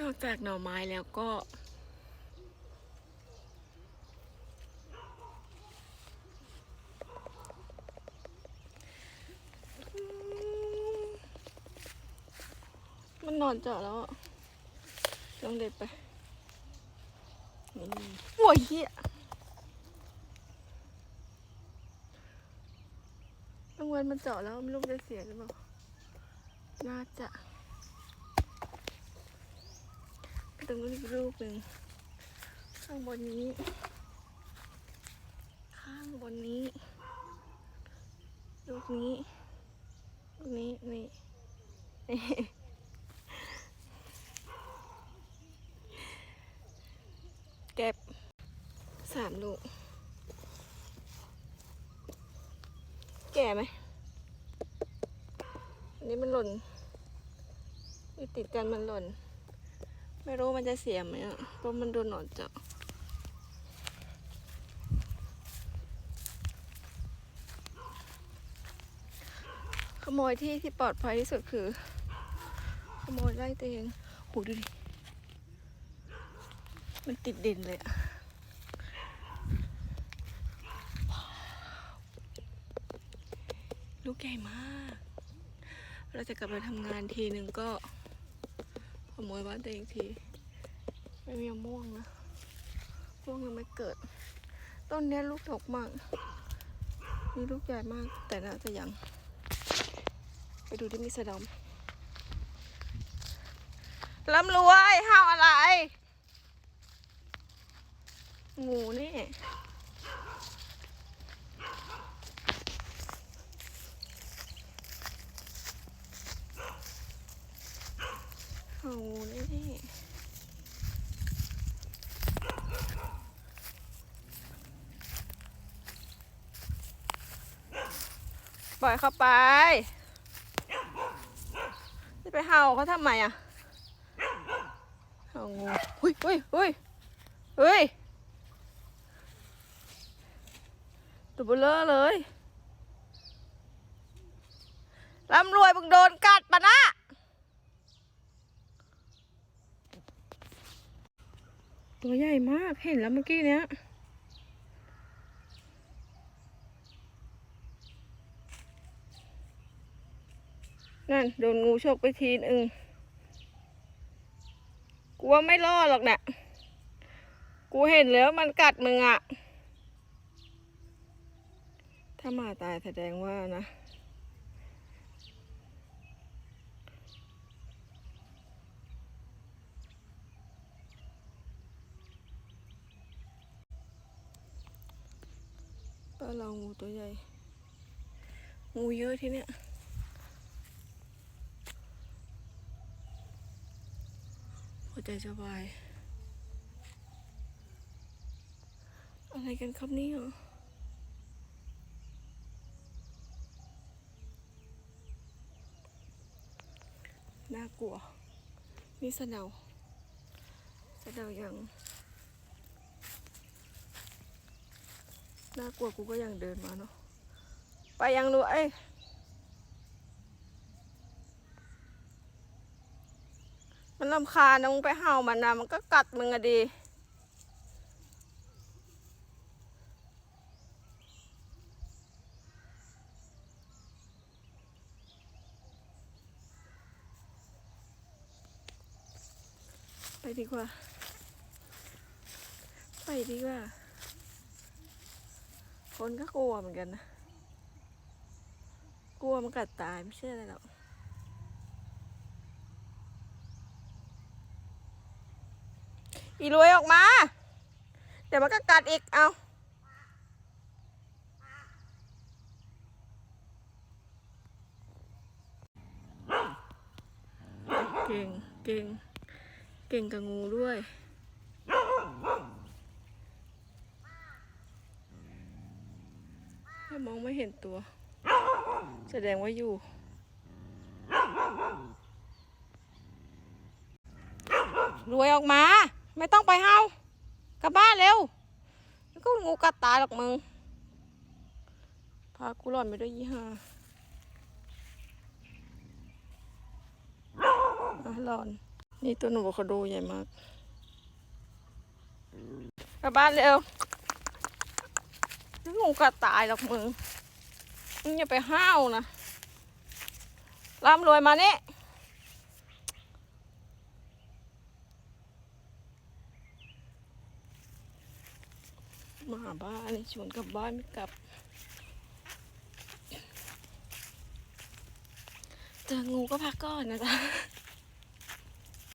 นอกจากหน่อไม้แล้วก็ มันนอนเจาะแล้วลองเด็ดไปโอ้ยเหี้ยรางวัลมันเจาะแล้วไม่รู้จะเสียหรือเปล่า น่าจะไปต รงนู้นอีกรูปหนึ่งข้างบนนี้ ข้างบนนี้ลูกนี้ลูกนี้นี่นี่เก็บสามลูก แก่ไหมอันนี้มันหล่นอยู่ติดกันมันหล่น ไม่รู้มันจะเสียไหมอะเพราะมันโดนหนอนเจาะขโมยที่ที่ปลอดภัยที่สุดคือ ขโมยไล่ตัวเองโหดูดิ มันติดดินเลยอะลูกใหญ่มาก เราจะกลับไปทำงานทีหนึ่งก็ ขโมยบ้านตัวเองทีไม่มีมะม่วงนะม่วงยังไม่เกิด ต้นนี้ลูกดกมาก มีลูกใหญ่มาก แต่น่าจะยัง ไปดูที่มีสะดอมลำรวยห้าวอะไร งูนี่ เอาเลยนี่ ปล่อยเข้าไป จะไปเห่าเขาทำไมอะเห่างูเฮ้ยเฮ้ยเฮ้ยเฮ้ยตัวเบลอเลยร่ำรวยมึงโดนกัดปะนะตัวใหญ่มากเห็นแล้วเมื่อกี้เนี้ย นั่นโดนงูฉกไปทีนึงกูว่าไม่รอดหรอกนะกูเห็นแล้วมันกัดมึงอะถ้ามาตายแสดงว่านะบ้านเรางูตัวใหญ่ งูเยอะที่เนี้ยหัว ใจจะวาย อะไรกันครับนี่ยน่ากลัว นี่สะเดาสะเดายังน่ากลัวกูก็ยังเดินมาเนาะไปยังรู้เอ้ มันลำคาญนะมึงไปเห่ามันนะมันก็กัดมึงอะดี ไปดีกว่า ไปดีกว่า คนก็กลัวเหมือนกันนะ กลัวมันกัดตายไม่เชื่ออะไรหรอก อีรวยออกมา เดี๋ยวมันก็กัดอีก เอาเก่ง เก่ง เก่งกับงูด้วยมองไม่เห็นตัว แสดงว่าอยู่ รวยออกมา ไม่ต้องไปเฮากลับบ้านเร็วก็งูกัดตายหรอกมึง พากูหล่อนไปด้วยยี่ห้าหล่อน นี่ตัวหนูโวคาโดใหญ่มาก กลับบ้านเร็วนี่งูกัดตายหรอกมึงมึงอย่าไปห้าวนะร่ำรวยมาเนี่ มาหาบ้านชวนกลับบ้านไม่กลับเจองูก็พักก่อนนะจ๊ะ